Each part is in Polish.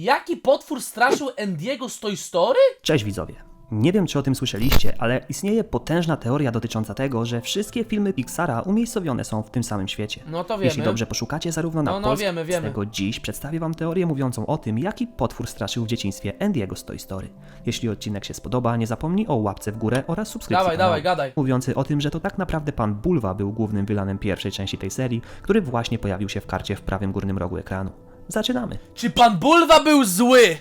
Jaki potwór straszył Andiego z Toy Story? Cześć widzowie. Nie wiem, czy o tym słyszeliście, ale istnieje potężna teoria dotycząca tego, że wszystkie filmy Pixara umiejscowione są w tym samym świecie. No to Jeśli wiemy. dobrze poszukacie zarówno na No, no, polskim, wiemy, wiemy. tego dziś przedstawię wam teorię mówiącą o tym, jaki potwór straszył w dzieciństwie Andiego z Toy Story. Jeśli odcinek się spodoba, nie zapomnij o łapce w górę oraz subskrypcji Dawaj, kanału. dawaj, gadaj. Mówiący o tym, że to tak naprawdę pan Bulwa był głównym wylanem pierwszej części tej serii, który właśnie pojawił się w karcie w prawym górnym rogu ekranu. Zaczynamy! Czy pan Bulwa był zły?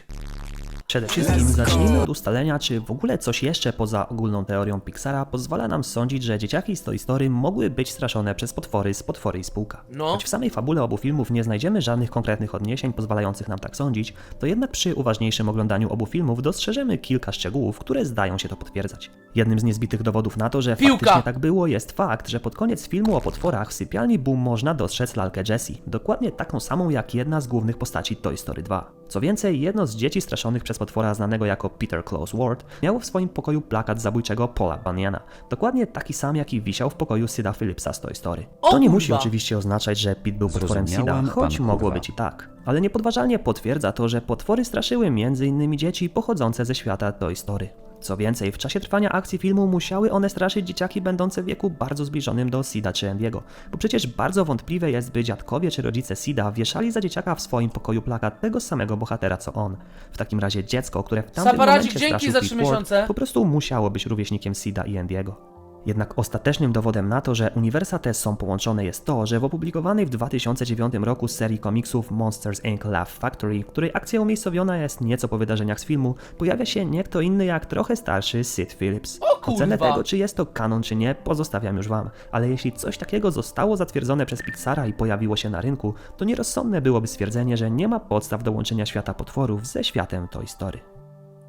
Przede wszystkim zacznijmy od ustalenia, czy w ogóle coś jeszcze poza ogólną teorią Pixara pozwala nam sądzić, że dzieciaki z Toy Story mogły być straszone przez potwory z potwory i spółka. No. Choć w samej fabule obu filmów nie znajdziemy żadnych konkretnych odniesień pozwalających nam tak sądzić, to jednak przy uważniejszym oglądaniu obu filmów dostrzeżemy kilka szczegółów, które zdają się to potwierdzać. Jednym z niezbitych dowodów na to, że Piłka! faktycznie tak było, jest fakt, że pod koniec filmu o potworach w sypialni Boom można dostrzec lalkę Jessie, dokładnie taką samą jak jedna z głównych postaci Toy Story 2. Co więcej, jedno z dzieci straszonych przez potwora znanego jako Peter Close Ward miało w swoim pokoju plakat zabójczego Paula Baniana, dokładnie taki sam jaki wisiał w pokoju Sida Phillipsa z Toy Story. O To nie kurwa! musi oczywiście oznaczać, że Pete był potworem Sida, choć pan mogło kurwa. być i tak. Ale niepodważalnie potwierdza to, że potwory straszyły m.in. dzieci pochodzące ze świata Toy Story. Co więcej, w czasie trwania akcji filmu musiały one straszyć dzieciaki będące w wieku bardzo zbliżonym do Sida czy Andiego, bo przecież bardzo wątpliwe jest, by dziadkowie czy rodzice Sida wieszali za dzieciaka w swoim pokoju plakat tego samego bohatera co on. W takim razie dziecko, które w tamtym Saparacik, momencie dzięki straszył za Pete Ward, miesiące. po prostu musiało być rówieśnikiem Sida i Andiego. Jednak ostatecznym dowodem na to, że uniwersa te są połączone jest to, że w opublikowanej w 2009 roku serii komiksów Monsters Inc. Laugh Factory, której akcja umiejscowiona jest nieco po wydarzeniach z filmu, pojawia się nie kto inny jak trochę starszy Sid Phillips. O! Ocenę tego, czy jest to kanon czy nie, pozostawiam już wam, ale jeśli coś takiego zostało zatwierdzone przez Pixara i pojawiło się na rynku, to nierozsądne byłoby stwierdzenie, że nie ma podstaw do łączenia świata potworów ze światem Toy Story.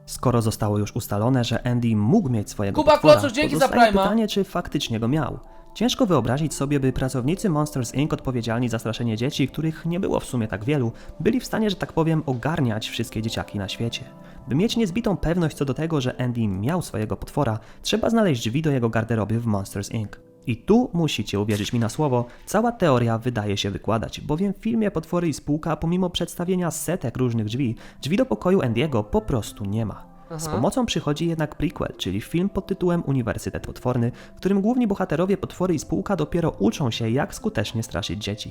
Skoro zostało już ustalone, że Andy mógł mieć swojego Kuba potwora, Klocusz, dzięki za pozostaje pytanie, czy faktycznie go miał. Ciężko wyobrazić sobie, by pracownicy Monsters Inc. odpowiedzialni za straszenie dzieci, których nie było w sumie tak wielu, byli w stanie, że tak powiem, ogarniać wszystkie dzieciaki na świecie. By mieć niezbitą pewność co do tego, że Andy miał swojego potwora, trzeba znaleźć drzwi do jego garderoby w Monsters Inc. I tu musicie uwierzyć mi na słowo, cała teoria wydaje się wykładać, bowiem w filmie Potwory i Spółka, pomimo przedstawienia setek różnych drzwi, drzwi do pokoju Andiego po prostu nie ma. Z pomocą przychodzi jednak prequel, czyli film pod tytułem Uniwersytet Potworny, w którym główni bohaterowie Potwory i Spółka dopiero uczą się, jak skutecznie straszyć dzieci.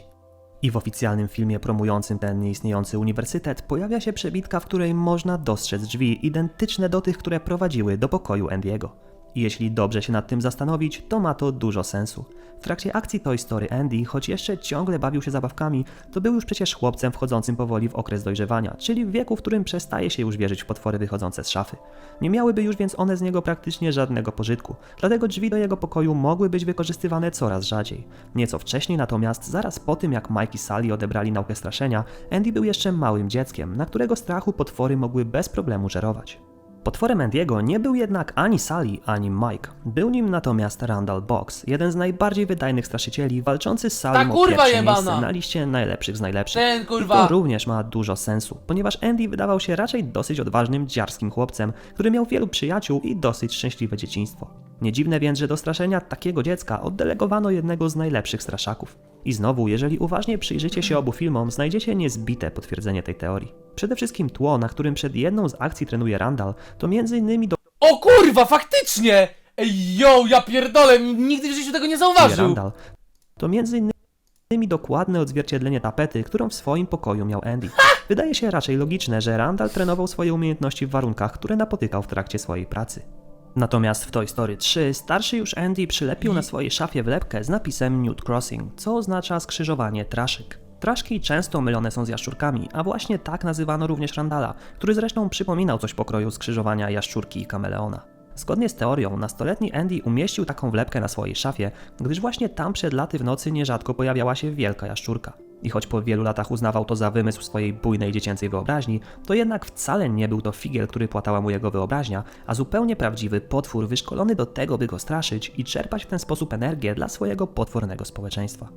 I w oficjalnym filmie promującym ten nieistniejący uniwersytet pojawia się przebitka, w której można dostrzec drzwi identyczne do tych, które prowadziły do pokoju Andiego. I jeśli dobrze się nad tym zastanowić, to ma to dużo sensu. W trakcie akcji Toy Story Andy, choć jeszcze ciągle bawił się zabawkami, to był już przecież chłopcem wchodzącym powoli w okres dojrzewania, czyli w wieku, w którym przestaje się już wierzyć w potwory wychodzące z szafy. Nie miałyby już więc one z niego praktycznie żadnego pożytku, dlatego drzwi do jego pokoju mogły być wykorzystywane coraz rzadziej. Nieco wcześniej natomiast, zaraz po tym jak Mike i Sally odebrali naukę straszenia, Andy był jeszcze małym dzieckiem, na którego strachu potwory mogły bez problemu żerować. Potworem Andiego nie był jednak ani Sally, ani Mike. Był nim natomiast Randall Box, jeden z najbardziej wydajnych straszycieli, walczący z Sally Ta o kurwa pierwsze jebana! miejsce na liście najlepszych z najlepszych. Ten I kurwa! to również ma dużo sensu, ponieważ Andy wydawał się raczej dosyć odważnym, dziarskim chłopcem, który miał wielu przyjaciół i dosyć szczęśliwe dzieciństwo. Nie dziwne więc, że do straszenia takiego dziecka oddelegowano jednego z najlepszych straszaków. I znowu, jeżeli uważnie przyjrzycie się obu filmom, znajdziecie niezbite potwierdzenie tej teorii. Przede wszystkim tło, na którym przed jedną z akcji trenuje Randall, to m.in. O kurwa, faktycznie! Ej, yo, ja pierdolę, nigdy w życiu tego nie zauważył! Randall, to m.in. dokładne odzwierciedlenie tapety, którą w swoim pokoju miał Andy. Wydaje się raczej logiczne, że Randall trenował swoje umiejętności w warunkach, które napotykał w trakcie swojej pracy. Natomiast w Toy Story 3 starszy już Andy przylepił na swojej szafie wlepkę z napisem Nude Crossing, co oznacza skrzyżowanie traszek. Traszki często mylone są z jaszczurkami, a właśnie tak nazywano również Randala, który zresztą przypominał coś pokroju skrzyżowania jaszczurki i kameleona. Zgodnie z teorią, nastoletni Andy umieścił taką wlepkę na swojej szafie, gdyż właśnie tam przed laty w nocy nierzadko pojawiała się wielka jaszczurka. I choć po wielu latach uznawał to za wymysł swojej bujnej dziecięcej wyobraźni, to jednak wcale nie był to figiel, który płatała mu jego wyobraźnia, a zupełnie prawdziwy potwór wyszkolony do tego, by go straszyć i czerpać w ten sposób energię dla swojego potwornego społeczeństwa.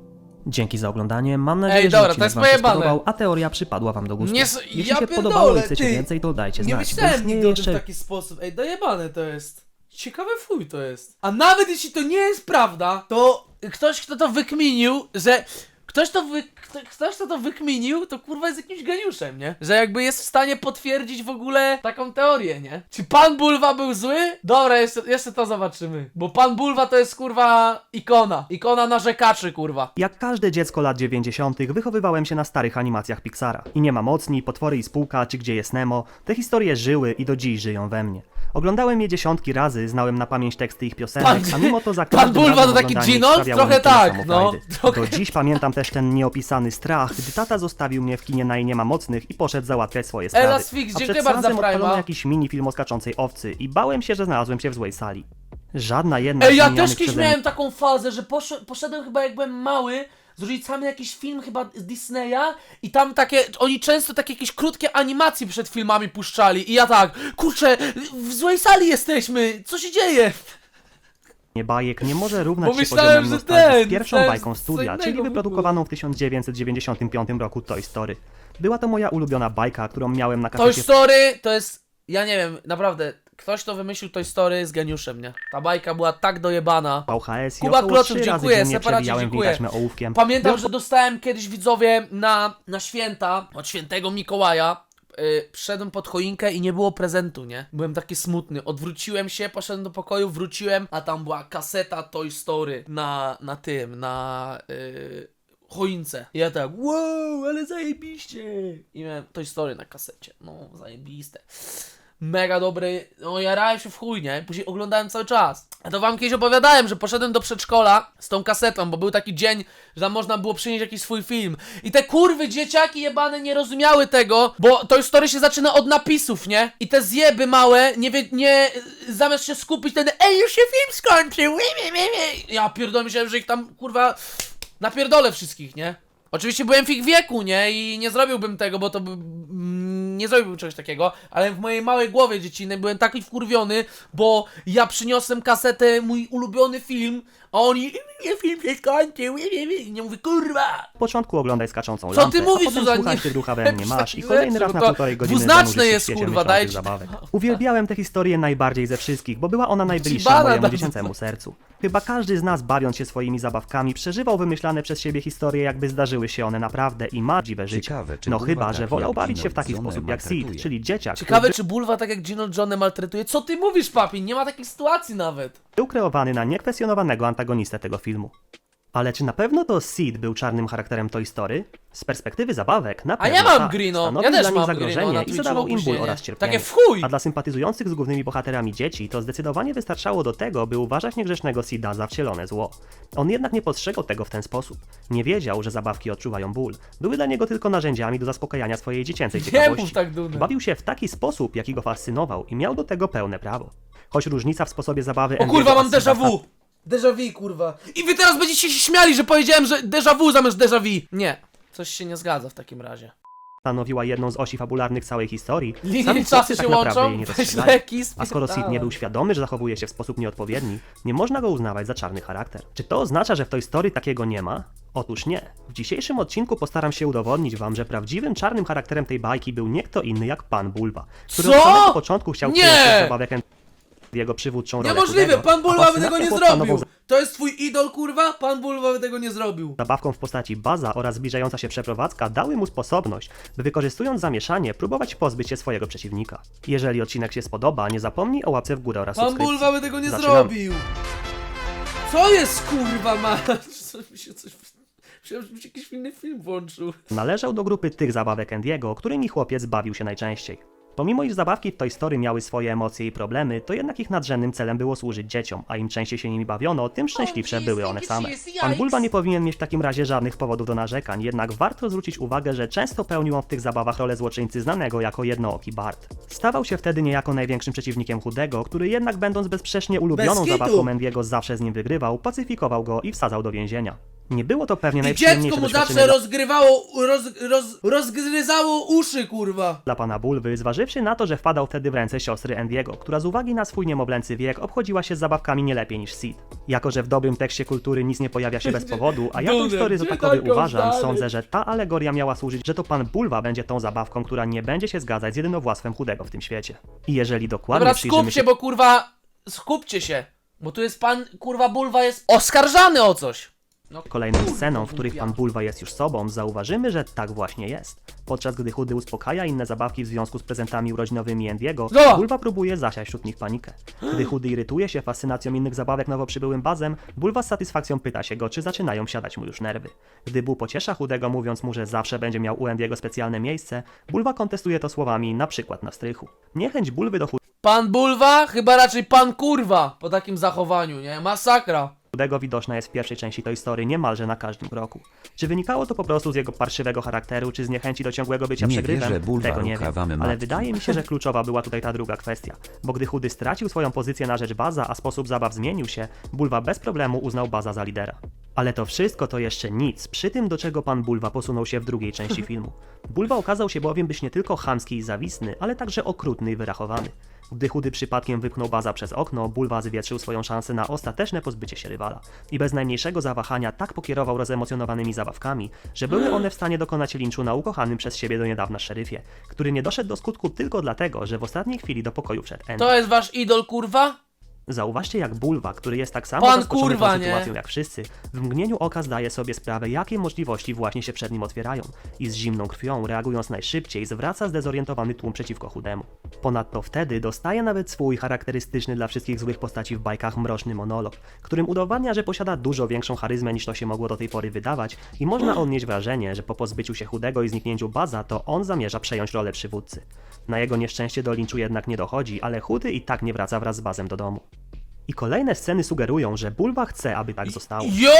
Dzięki za oglądanie, mam nadzieję, Ej, że dobra, odcinek to jest wam się pojebane. spodobał, a teoria przypadła wam do gustu. Nie s- Jeśli ja się pierdolę, podobało i chcecie ty. więcej, to dajcie Nie znać, myślałem istnieje nigdy o tym w jeszcze taki sposób. Ej, dojebane to jest. Ciekawe fuj to jest. A nawet jeśli to nie jest prawda, to ktoś, kto to wykminił, że Ktoś to, wy, kto, ktoś kto to wykminił, to kurwa jest jakimś geniuszem, nie? Że jakby jest w stanie potwierdzić w ogóle taką teorię, nie? Czy pan Bulwa był zły? Dobra, jeszcze, jeszcze to zobaczymy. Bo pan Bulwa to jest kurwa ikona. Ikona narzekaczy, kurwa. Jak każde dziecko lat 90. wychowywałem się na starych animacjach Pixara. I nie ma mocni, potwory i spółka, czy gdzie jest Nemo. Te historie żyły i do dziś żyją we mnie. Oglądałem je dziesiątki razy, znałem na pamięć teksty ich piosenek, Pan- a mimo to za pan każdym Bulwa razem to taki oglądanie ich Ginold? sprawiało mi Trochę tyle tak, samo no. frajdy. Trochę. Do dziś pamiętam też ten nieopisany strach, gdy tata zostawił mnie w kinie na i nie ma mocnych i poszedł załatwiać swoje sprawy. Elas Fix, a dziękuję przed bardzo za seansem odpalono Prime'a. jakiś mini film o skaczącej owcy i bałem się, że znalazłem się w złej sali. Żadna jedna Ej, z ja wymienianych też kiedyś przeze mnie miałem taką fazę, że posz, poszedłem chyba jak byłem mały z rodzicami na jakiś film chyba z Disneya i tam takie, oni często takie jakieś krótkie animacje przed filmami puszczali i ja tak, kurczę, w złej sali jesteśmy, co się dzieje? bajek nie może równać się poziomem że nostalgii ten, z pierwszą myślałem, bajką co studia, innego czyli w ogóle. wyprodukowaną w 1995 roku Toy Story. Była to moja ulubiona bajka, którą miałem na Toy kasecie Story to jest, ja nie wiem, naprawdę, ktoś kto wymyślił Toy Story z geniuszem, nie? Ta bajka była tak dojebana. VHS i Kuba około Kloców, trzy razy dziękuję, dziennie separacie, przewijałem dziękuję. ołówkiem. Pamiętam, że dostałem kiedyś widzowie na, na święta od świętego Mikołaja. Yy, przyszedłem pod choinkę i nie było prezentu, nie? Byłem taki smutny. Odwróciłem się, poszedłem do pokoju, wróciłem, a tam była kaseta Toy Story na, na tym, na yy, choince. I ja tak, wow, ale zajebiście. I miałem Toy Story na kasecie. No, zajebiste. Mega dobry, no jarałem się w chuj, nie? Później oglądałem cały czas. A to wam kiedyś opowiadałem, że poszedłem do przedszkola z tą kasetą, bo był taki dzień, że tam można było przynieść jakiś swój film. I te kurwy dzieciaki jebane nie rozumiały tego, bo to historia się zaczyna od napisów, nie? I te zjeby małe, nie wie, nie, zamiast się skupić wtedy, ej, już się film skończył. Ja pierdolę, myślałem, że ich tam, kurwa, napierdolę wszystkich, nie? Oczywiście byłem w ich wieku, nie? I nie zrobiłbym tego, bo to by... nie zrobiłbym czegoś takiego, ale w mojej małej głowie dziecinnej byłem taki wkurwiony, bo ja przyniosłem kasetę, mój ulubiony film, a oni... Nie, film się skończył, nie, nie, nie. Mówię, kurwa! W początku oglądaj skaczącą Co lampę, ty mówisz, a potem słuchaj ducha we mnie masz i kolejny raz bo na to półtorej godziny dwuznaczne jest, kurwa, dajcie- zabawek. Uwielbiałem tę historię najbardziej ze wszystkich, bo była ona najbliższa mojemu dziecięcemu sercu. Chyba każdy z nas, bawiąc się swoimi zabawkami, przeżywał wymyślane przez siebie historie, jakby zdarzyły się one naprawdę i ma dziwe życie. Ciekawe, czy No chyba, tak że wolał jak bawić się w taki sposób jak Sid, maltretuje. czyli dzieciak, Ciekawe, który czy Bulwa tak jak Gino Johnny maltretuje? Co ty mówisz, papi? Nie ma takiej sytuacji nawet. był kreowany na niekwestionowanego antagonistę tego filmu. Ale czy na pewno to Sid był czarnym charakterem Toy Story? Z perspektywy zabawek, na A pewno ja mam tak. Grino, Stanowił ja też dla nich mam zagrożenie Grino na i Twitchu zadawał im ból opóźnienie. oraz cierpienie. Takie w chuj! A dla sympatyzujących z głównymi bohaterami dzieci to zdecydowanie wystarczało do tego, by uważać niegrzecznego Sida za wcielone zło. On jednak nie postrzegał tego w ten sposób. Nie wiedział, że zabawki odczuwają ból. Były dla niego tylko narzędziami do zaspokajania swojej dziecięcej Nie ciekawości. mów tak, Duny. Bawił się w taki sposób, jaki go fascynował i miał do tego pełne prawo. Choć różnica w sposobie zabawy O kurwa, mam Sida déjà vu! Déjà vu, kurwa. I wy teraz będziecie się śmiali, że powiedziałem, że déjà vu zamiast déjà vu. Nie. Coś się nie zgadza w takim razie. stanowiła jedną z osi fabularnych całej historii, Linie sami czasu twórcy się tak naprawdę łączą, jej nie weź dostrzegali. leki, A skoro Sid nie był świadomy, że zachowuje się w sposób nieodpowiedni, nie można go uznawać za czarny charakter. Czy to oznacza, że w tej historii takiego nie ma? Otóż nie. W dzisiejszym odcinku postaram się udowodnić wam, że prawdziwym czarnym charakterem tej bajki był nie kto inny jak Pan Bulba, który Co? od samego początku chciał Nie! przyjąć zabawek jego przywódczą rolę Niemożliwe, chudego, pan Bulwa by tego nie zrobił. To jest twój idol, kurwa? Pan Bulwa by tego nie zrobił. Zabawką w postaci baza oraz zbliżająca się przeprowadzka dały mu sposobność, by wykorzystując zamieszanie próbować pozbyć się swojego przeciwnika. Jeżeli odcinek się spodoba, nie zapomnij o łapce w górę oraz Pan subskrypcji. Bulwa by tego nie Zaczynamy. zrobił. Co jest, kurwa, mać? Co mi się coś... Myślałem, że mi się jakiś inny film włączył. Należał do grupy tych zabawek Andiego, którymi chłopiec bawił się najczęściej. Pomimo iż zabawki w Toy Story miały swoje emocje i problemy, to jednak ich nadrzędnym celem było służyć dzieciom, a im częściej się nimi bawiono, tym szczęśliwsze były one same. Pan Bulba nie powinien mieć w takim razie żadnych powodów do narzekań, jednak warto zwrócić uwagę, że często pełnił on w tych zabawach rolę złoczyńcy znanego jako jednooki Bart. Stawał się wtedy niejako największym przeciwnikiem Chudego, który jednak będąc bezsprzecznie ulubioną Bez zabawką Andiego zawsze z nim wygrywał, pacyfikował go i wsadzał do więzienia. Nie było to pewnie I najprzyjemniejsze dziecko mu doświadczenie zawsze rozgrywało, roz, roz, rozgryzało uszy, kurwa. dla pana Bulwy, zważywszy na to, że wpadał wtedy w ręce siostry Andiego, która z uwagi na swój niemowlęcy wiek obchodziła się z zabawkami nie lepiej niż Sid. Jako, że w dobrym tekście kultury nic nie pojawia się bez powodu, a ja tę historię za takowy uważam, dalej? sądzę, że ta alegoria miała służyć, że to pan Bulwa będzie tą zabawką, która nie będzie się zgadzać z jedynowładztwem chudego w tym świecie. I jeżeli dokładnie Dobra, przyjrzymy skup się, bo kurwa, skupcie się. Bo tu jest pan, kurwa, Bulwa jest oskarżany o coś. No, kolejną sceną, w których pan Bulwa jest już sobą, zauważymy, że tak właśnie jest. Podczas gdy Chudy uspokaja inne zabawki w związku z prezentami urodzinowymi Andiego, Zobacz! Bulwa próbuje zasiać wśród nich panikę. Gdy Chudy irytuje się fascynacją innych zabawek nowo przybyłym bazem, Bulwa z satysfakcją pyta się go, czy zaczynają siadać mu już nerwy. Gdy Bu pociesza Chudego mówiąc mu, że zawsze będzie miał u Andiego specjalne miejsce, Bulwa kontestuje to słowami na przykład na strychu. Niechęć Bulwy do Pan Bulwa? Chyba raczej pan kurwa po takim zachowaniu, nie? Masakra. Chudego widoczna jest w pierwszej części tej historii niemalże na każdym kroku. Czy wynikało to po prostu z jego parszywego charakteru, czy z niechęci do ciągłego bycia Nie przegrywem? wierzę, Bulwa Tego nie wiem. Ale matki. wydaje mi się, że kluczowa była tutaj ta druga kwestia. Bo gdy Chudy stracił swoją pozycję na rzecz Baza, a sposób zabaw zmienił się, Bulwa bez problemu uznał Baza za lidera. Ale to wszystko to jeszcze nic przy tym, do czego pan Bulwa posunął się w drugiej części filmu. Bulwa okazał się bowiem być nie tylko chamski i zawisny, ale także okrutny i wyrachowany. Gdy chudy przypadkiem wypchnął baza przez okno, Bulwa zwietrzył swoją szansę na ostateczne pozbycie się rywala. I bez najmniejszego zawahania tak pokierował rozemocjonowanymi zabawkami, że były one w stanie dokonać linczu na ukochanym przez siebie do niedawna szeryfie, który nie doszedł do skutku tylko dlatego, że w ostatniej chwili do pokoju wszedł. To jest wasz idol kurwa? Zauważcie jak Bulwa, który jest tak samo Pan zaskoczony kurwa, tą nie? sytuacją jak wszyscy, w mgnieniu oka zdaje sobie sprawę, jakie możliwości właśnie się przed nim otwierają i z zimną krwią, reagując najszybciej, zwraca zdezorientowany tłum przeciwko chudemu. Ponadto wtedy dostaje nawet swój charakterystyczny dla wszystkich złych postaci w bajkach mroczny monolog, którym udowadnia, że posiada dużo większą charyzmę niż to się mogło do tej pory wydawać i można odnieść wrażenie, że po pozbyciu się chudego i zniknięciu baza, to on zamierza przejąć rolę przywódcy. Na jego nieszczęście do linczu jednak nie dochodzi, ale chudy i tak nie wraca wraz z bazem do domu. I kolejne sceny sugerują, że Bulwa chce, aby tak zostało. Jo,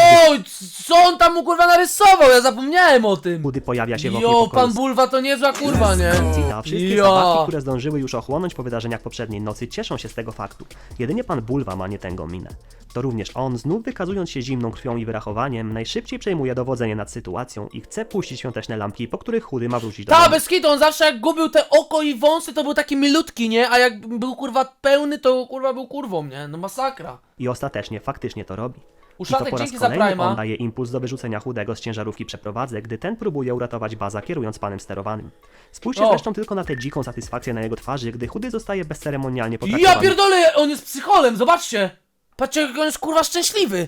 co on tam mu kurwa narysował? Ja zapomniałem o tym. Chudy pojawia się wokół Jo, pokoju pan Bulwa to niezła kurwa, nie? Cita. Wszystkie Ja. zabawki, które zdążyły już ochłonąć po wydarzeniach poprzedniej nocy, cieszą się z tego faktu. Jedynie pan Bulwa ma nietęgą minę. To również on, znów wykazując się zimną krwią i wyrachowaniem, najszybciej przejmuje dowodzenie nad sytuacją i chce puścić świąteczne lampki, po których chudy ma wrócić do Ta, domu. bez kitu, on zawsze jak gubił te oko i wąsy, to był taki milutki, nie? A jak był kurwa pełny, to kurwa był kurwą, nie? No masakra. I ostatecznie faktycznie to robi. I to Uszatek, po raz dzięki za kolejny Prima. on daje impuls do wyrzucenia chudego z ciężarówki przeprowadzę, gdy ten próbuje uratować baza kierując panem sterowanym. Spójrzcie O. zresztą tylko na tę dziką satysfakcję na jego twarzy, gdy chudy zostaje bezceremonialnie potraktowany. Ja pierdolę, on jest psycholem, zobaczcie! Patrzcie, jak on jest kurwa szczęśliwy!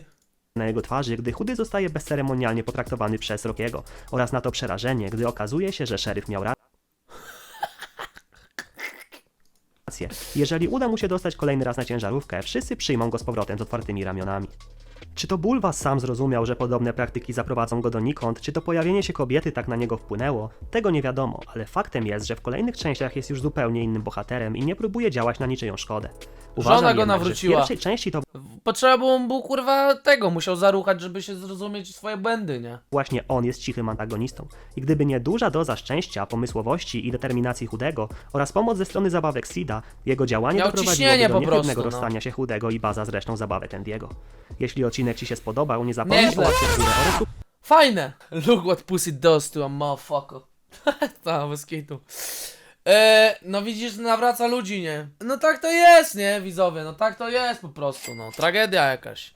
na jego twarzy, gdy chudy zostaje bezceremonialnie potraktowany przez Rokiego oraz na to przerażenie, gdy okazuje się, że szeryf miał rację. Jeżeli uda mu się dostać kolejny raz na ciężarówkę, wszyscy przyjmą go z powrotem z otwartymi ramionami. Czy to Bulwas sam zrozumiał, że podobne praktyki zaprowadzą go donikąd, czy to pojawienie się kobiety tak na niego wpłynęło, tego nie wiadomo, ale faktem jest, że w kolejnych częściach jest już zupełnie innym bohaterem i nie próbuje działać na niczyją szkodę. Uważam Żona go jednak, nawróciła. Że w pierwszej części to Potrzeba było mu był, kurwa tego, musiał zaruchać, żeby się zrozumieć swoje błędy, nie? Właśnie on jest cichym antagonistą. I gdyby nie duża doza szczęścia, pomysłowości i determinacji Chudego oraz pomoc ze strony zabawek Sida, jego działanie Miał doprowadziłoby ciśnienie do po niechybnego prostu, no. rozstania się Chudego i baza z resztą zabawek Andiego. Jeśli odcinek Ci się spodobał, nie zapomnij Nieźle. w górę oraz Fajne! Look what pussy does to a motherfucker. Ta, bez kitu. E, no widzisz, nawraca ludzi, nie? No tak to jest, nie, widzowie, no tak to jest po prostu, no. Tragedia jakaś.